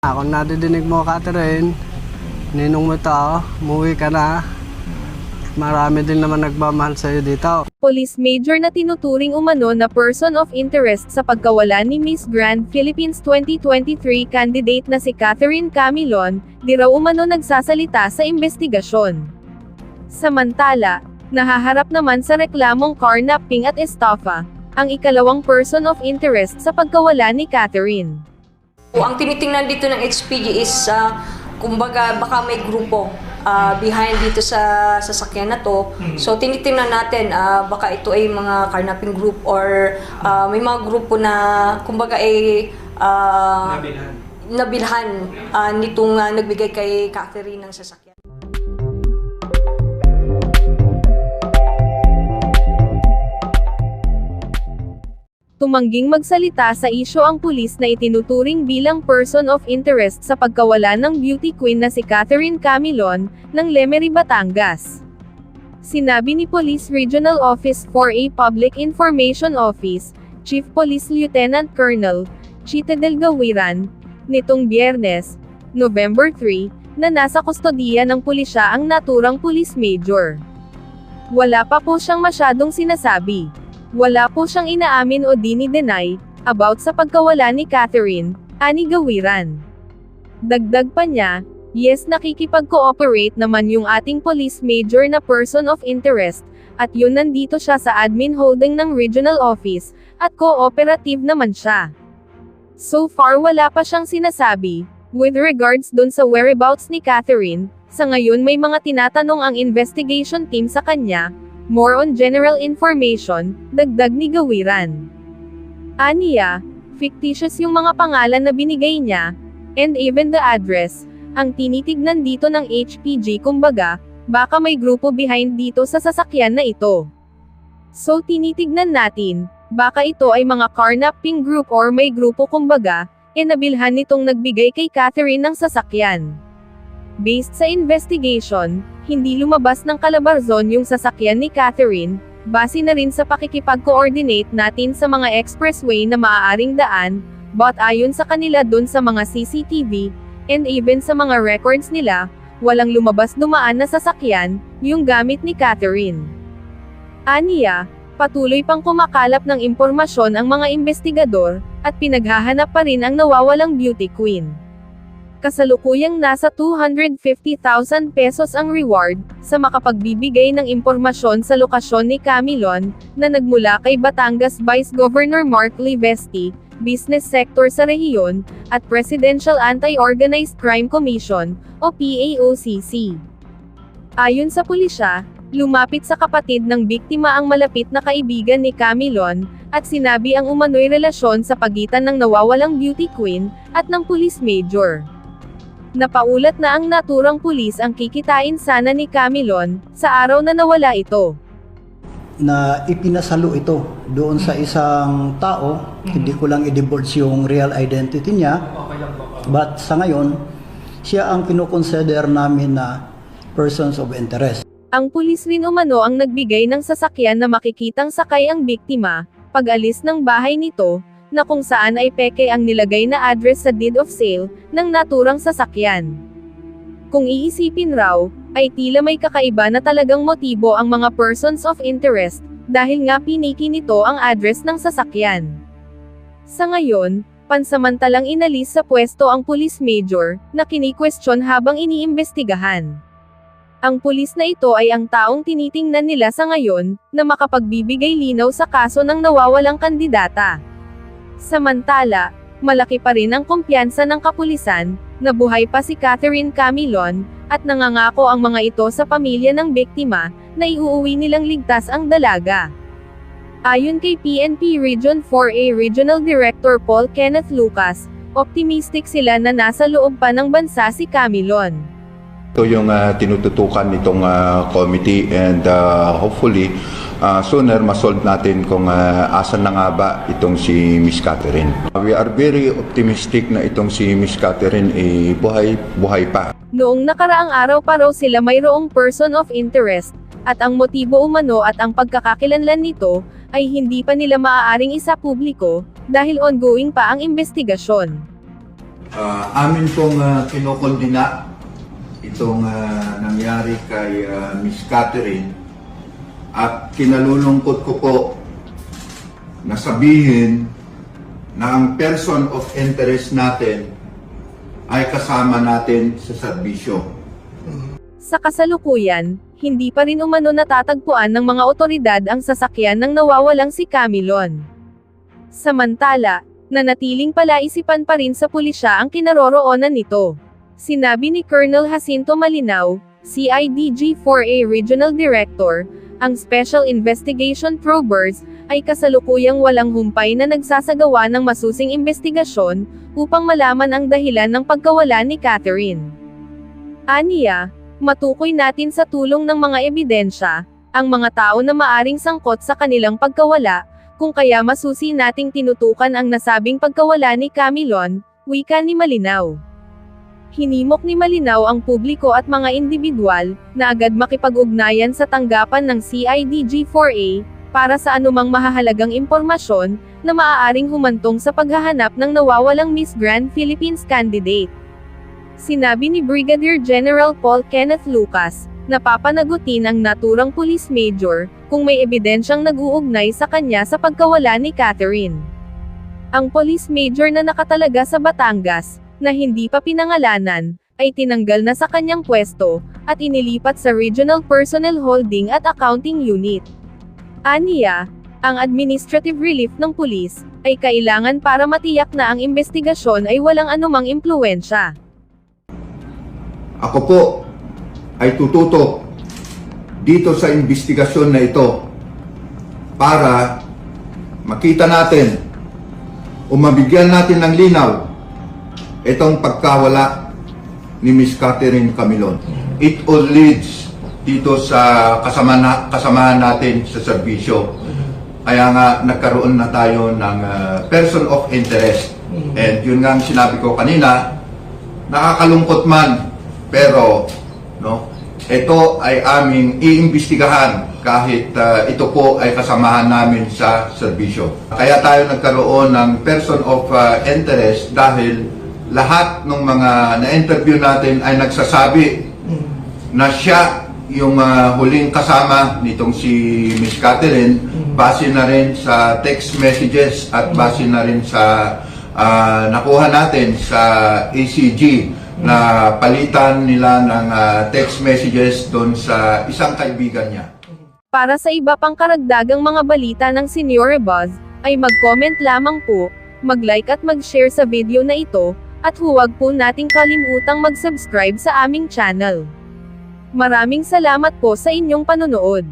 Ako nadidinig mo, Catherine. Ninong mo to, umuwi ka na. Marami din naman nagmamahal sa'yo dito. Police Major na tinuturing umano na person of interest sa pagkawala ni Miss Grand Philippines 2023 candidate na si Catherine Camilon, di raw umano nagsasalita sa investigasyon. Samantala, nahaharap naman sa reklamong carnapping at estafa, ang ikalawang person of interest sa pagkawala ni Catherine. O, Ang tinitingnan dito ng HPG is, ah, kumbaga, baka may grupo ah, behind dito sa sasakyan na to. So, tinitingnan natin, ah, baka ito ay mga carnapping group or ah, may mga grupo na, kumbaga, ay ah, nabilhan ah, nitong ah, nagbigay kay Catherine ng sasakyan. Tumangging magsalita sa isyo ang pulis na itinuturing bilang person of interest sa pagkawala ng beauty queen na si Catherine Camilon, ng Lemery, Batangas. Sinabi ni Police Regional Office 4A Public Information Office, Chief Police Lieutenant Colonel, Chita Del Gawiran, nitong biyernes, November 3, na nasa kustodiya ng pulisya ang naturang police major. Wala pa po siyang masyadong sinasabi. Wala po siyang inaamin o dini-deny, about sa pagkawala ni Catherine, ani Gawiran. Dagdag pa niya, yes nakikipag-cooperate naman yung ating police major na person of interest, at yun nandito siya sa admin holding ng regional office, at cooperative naman siya. So far wala pa siyang sinasabi, with regards dun sa whereabouts ni Catherine, sa ngayon may mga tinatanong ang investigation team sa kanya, more on general information, dagdag ni Gawiran. Aniya, fictitious yung mga pangalan na binigay niya, and even the address, ang tinitignan dito ng HPG kumbaga, baka may grupo behind dito sa sasakyan na ito. So tinitignan natin, baka ito ay mga carnapping group or may grupo kumbaga, e nabilhan nitong nagbigay kay Catherine ng sasakyan. Based sa investigation, hindi lumabas ng Calabarzon yung sasakyan ni Catherine, base na rin sa pakikipag-coordinate natin sa mga expressway na maaaring daan, but ayon sa kanila dun sa mga CCTV, and even sa mga records nila, walang lumabas dumaan na sasakyan, yung gamit ni Catherine. Aniya, patuloy pang kumakalap ng impormasyon ang mga investigador, at pinaghahanap pa rin ang nawawalang beauty queen. Kasalukuyang nasa 250,000 pesos ang reward, sa makapagbibigay ng impormasyon sa lokasyon ni Camilon, na nagmula kay Batangas Vice Governor Mark Livesti, business sector sa rehiyon, at Presidential Anti-Organized Crime Commission, o PAOCC. Ayon sa pulisya, lumapit sa kapatid ng biktima ang malapit na kaibigan ni Camilon, at sinabi ang umano'y relasyon sa pagitan ng nawawalang beauty queen, at ng police major. Napaulat na ang naturang pulis ang kikitain sana ni Camilon, sa araw na nawala ito. na ipinasalo ito doon sa isang tao, hindi ko lang i-divulge yung real identity niya. But sa ngayon, siya ang kinukonsider namin na persons of interest. Ang pulis rin umano ang nagbigay ng sasakyan na makikitang sakay ang biktima, pag-alis ng bahay nito, na kung saan ay peke ang nilagay na address sa deed of sale, ng naturang sasakyan. Kung iisipin raw, ay tila may kakaiba na talagang motibo ang mga persons of interest, dahil nga piniki nito ang address ng sasakyan. Sa ngayon, pansamantalang inalis sa pwesto ang police major, na kini-question habang iniimbestigahan. Ang pulis na ito ay ang taong tinitingnan nila sa ngayon, na makapagbibigay linaw sa kaso ng nawawalang kandidata. Samantala, malaki pa rin ang kumpiyansa ng kapulisan, na buhay pa si Catherine Camilon, at nangangako ang mga ito sa pamilya ng biktima, na iuuwi nilang ligtas ang dalaga. Ayon kay PNP Region 4A Regional Director Paul Kenneth Lucas, optimistic sila na nasa loob pa ng bansa si Camilon. Ito yung ah, tinututukan nitong ah, committee and ah, hopefully ah, sooner masolve natin kung ah, asan na nga ba itong si Miss Catherine. We are very optimistic na itong si Miss Catherine eh, buhay, buhay pa. Noong nakaraang araw pa raw sila mayroong person of interest, at ang motibo umano at ang pagkakakilanlan nito, ay hindi pa nila maaaring isa publiko, dahil ongoing pa ang investigasyon. Ah, amin pong uh, kinokondina itong ah, nangyari kay ah, Miss Catherine at kinalulungkot ko po na sabihin na ang person of interest natin ay kasama natin sa serbisyo. Sa kasalukuyan, hindi pa rin umano natatagpuan ng mga otoridad ang sasakyan ng nawawalang si Camilon. Samantala, nanatiling palaisipan pa rin sa pulisya ang kinaroroonan nito. Sinabi ni Colonel Jacinto Malinaw, CIDG-4A Regional Director, ang Special Investigation Probers ay kasalukuyang walang humpay na nagsasagawa ng masusing investigasyon upang malaman ang dahilan ng pagkawala ni Catherine. Aniya, matukoy natin sa tulong ng mga ebidensya, ang mga tao na maaring sangkot sa kanilang pagkawala, kung kaya masusi nating tinutukan ang nasabing pagkawala ni Camilon, wika ni Malinaw. Hinimok ni Malinaw ang publiko at mga individual, na agad makipag-ugnayan sa tanggapan ng CIDG-4A, para sa anumang mahahalagang impormasyon, na maaaring humantong sa paghahanap ng nawawalang Miss Grand Philippines candidate. Sinabi ni Brigadier General Paul Kenneth Lucas, napapanagutin ang naturang police major, kung may ebidensyang nag-uugnay sa kanya sa pagkawala ni Catherine. Ang police major na nakatalaga sa Batangas, na hindi pa pinangalanan, ay tinanggal na sa kanyang pwesto, at inilipat sa Regional Personnel Holding at Accounting Unit. Aniya, ang administrative relief ng pulis, ay kailangan para matiyak na ang investigasyon ay walang anumang impluensya. Ako po ay tututok dito sa investigasyon na ito para makita natin o mabigyan natin ng linaw itong pagkawala ni Miss Catherine Camilon. It all leads dito sa kasama na, kasamahan natin sa serbisyo. Kaya nga nagkaroon na tayo ng uh, person of interest. And yun nga sinabi ko kanina, nakakalungkot man pero no ito ay aming iimbestigahan kahit uh, ito po ay kasamahan namin sa serbisyo. Kaya tayo nagkaroon ng person of uh, interest dahil lahat ng mga na-interview natin ay nagsasabi na siya yung uh, huling kasama nitong si Miss Catherine. Base na rin sa text messages at base na rin sa ah, nakuha natin sa ACG na palitan nila ng ah, text messages doon sa isang kaibigan niya. Para sa iba pang karagdagang mga balita ng Senior Buzz, ay mag-comment lamang po, mag-like at mag-share sa video na ito, at huwag po nating kalimutang mag-subscribe sa aming channel. Maraming salamat po sa inyong panonood.